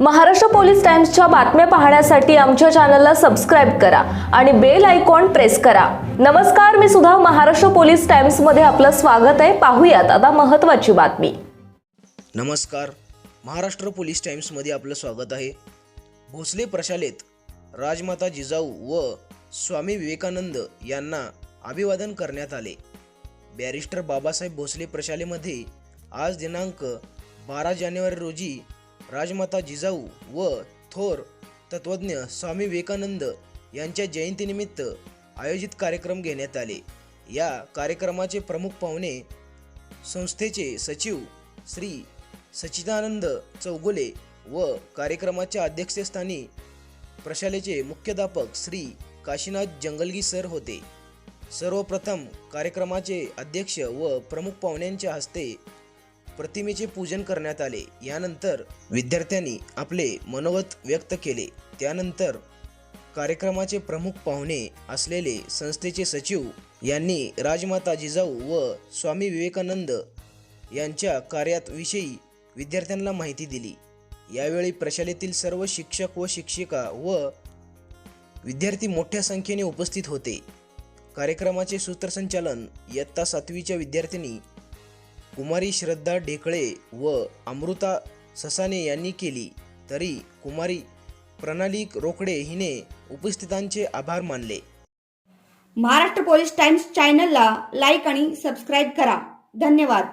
Maharashtra police टाइम्सच्या बातम्या पाहण्यासाठी आमच्या चॅनलला सबस्क्राईब करा आणि बेल आयकॉन प्रेस करा. नमस्कार मी सुद्धा महाराष्ट्र पोलीस टाइम्समध्ये आपलं स्वागत आहे. पाहूयात आता महत्वाची बातमी. नमस्कार महाराष्ट्र पोलीस टाइम्समध्ये आपलं स्वागत आहे. भोसले प्रशालेत राजमाता जिजाऊ व स्वामी विवेकानंद यांना अभिवादन करण्यात आले. बॅरिस्टर बाबासाहेब भोसले प्रशालेमध्ये आज दिनांक बारा जानेवारी रोजी राजमाता जिजाऊ व थोर तत्वज्ञ स्वामी विवेकानंद यांच्या जयंतीनिमित्त आयोजित कार्यक्रम घेण्यात आले. या कार्यक्रमाचे प्रमुख पाहुणे संस्थेचे सचिव श्री सचिदानंद चौगुले व कार्यक्रमाच्या अध्यक्षस्थानी प्रशालेचे मुख्याध्यापक श्री काशीनाथ जंगलगी सर होते. सर्वप्रथम कार्यक्रमाचे अध्यक्ष व प्रमुख पाहुण्यांच्या हस्ते प्रतिमेचे पूजन करण्यात आले. यानंतर विद्यार्थ्यांनी आपले मनोगत व्यक्त केले. त्यानंतर कार्यक्रमाचे प्रमुख पाहुणे असलेले संस्थेचे सचिव यांनी राजमाता जिजाऊ व स्वामी विवेकानंद यांच्या कार्याविषयी विद्यार्थ्यांना माहिती दिली. यावेळी प्रशालेतील सर्व शिक्षक व शिक्षिका व विद्यार्थी मोठ्या संख्येने उपस्थित होते. कार्यक्रमाचे सूत्रसंचालन इयत्ता सातवीच्या विद्यार्थिनी कुमारी श्रद्धा ढेकळे व अमृता ससाने यांनी केली. तरी कुमारी प्रणाली रोकडे हिने उपस्थितांचे आभार मानले. महाराष्ट्र पोलीस टाइम्स चॅनलला लाईक आणि सबस्क्राईब करा. धन्यवाद.